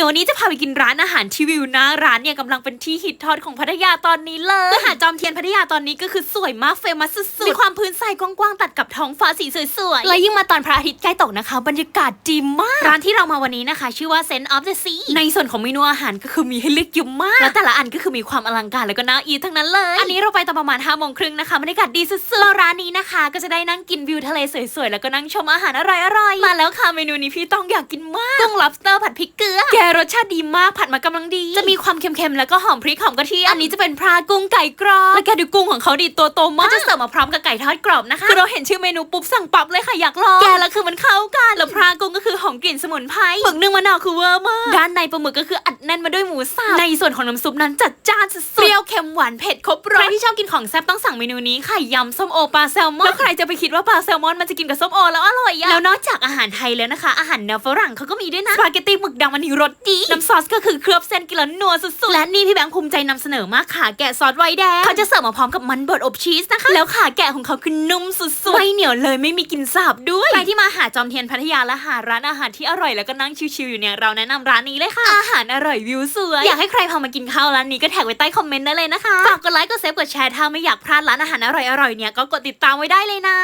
ดี๋ยววันนี้จะพาไปกินร้านอาหารที่วิวหน้าร้านเนี่ยกำลังเป็นที่ฮิตฮอตของพัทยาตอนนี้เลยอาหารจอมเทียนพัทยาตอนนี้ก็คือสวยมากเฟมัสสุดๆมีความพื้นทรายกว้างๆตัดกับท้องฟ้าสีสวยๆและยิ่งมาตอนพระอาทิตย์ใกล้ตกนะคะ บรรยากาศดีมาก ร้านที่เรามาวันนี้นะคะ ชื่อว่า Scent of the Sea ในส่วนของเมนูอาหารก็คือมีให้เลือกเยอะมาก แล้วแต่ละอันก็คือมีความอลังการแล้วก็น่าอีททั้งนั้นเลย อันนี้เราไปตอนประมาณ5้าโมงครึ่งนะคะบรรยากาศดีสุดๆแล้วร้านนี้นะคะ ก็จะได้นั่งกินวิวทะเลสวยๆแล้วก็นั่งชมอาหารอร่อยๆมาแล้วค่ะเมนูนี้พี่ต้องอยากกินมากกุ้ง lobster ผัดพริกเกลือแกรสชาติดีมากผัดมากำลังดี จะมีความเค็มๆ แล้วก็หอมพริกหอมกระเทียมอันนี้จะเป็นพรากุ้งไก่กรอบแล้วแกดูกุ้งของเขาดีตัวโตมากจะเสิร์ฟมาพร้อมกับไก่ทอดกรอบนะคะคือเราเห็นชื่อเมนูปุ๊บสั่งปั๊บเลยค่ะอยากลองแกแล้วคือมันเข้ากันแล้วพรากุ้งก็คือ หอมกลิ่นสมุนไพรหมึกนึ่งมะนาวคือเวอร์มากด้านในปลาหมึกก็คืออัดแน่นมาด้วยหมูสับในส่วนของน้ำซุปนั้นจัดจ้านสุดๆเปรี้ยวเค็มหวานเผ็ดครบรสใครที่ชอบกินของแซ่บต้องสั่งเมนูนี้ค่ะยำส้มโอปลาแซลมอนแล้วใครจะไปคิดว่าปลาแซลมอนมันจะกินกับส้มโอแล้วอร่อยอะแล้วนอกจากอาหารไทยแล้วนะคะ อาหารแนวฝรั่งเขาก็มีด้วยนะสปาเกตตี้หมึกดำมันนี้รสดีน้ำซอสก็คือเคลือบเส้นกินแล้วนัวสุดๆและนี่พี่แบงค์ภูมิใจนำเสนอมากขาแกะซอสไวน์แดงเขาจะเสิร์ฟมาพร้อมกับมันบดอบชีสนะคะ แล้วขาแกะของเขาคือนุ่มสุดๆไม่เหนียวเลยไม่มีกลิ่นสาบด้วยใครที่มาหาจอมเทียนพัทยาและหาร้านอาหารที่อร่อยแล้วก็นั่งชิลๆอยู่เนี่ยเราแนะนำร้านนี้เลยค่ะ อาหารอร่อยวิวสวย อยากให้ใครพามากินข้าวร้านนี้ก็แท็กไว้ใต้คอมเมนต์ได้เลยนะคะ ฝากกดไลค์ กดเซฟ กดแชร์ถ้าไม่อยากพลาดร้านอาหารอร่อยๆเนี่ยก็กดติดตามไว้ได้เลยนะ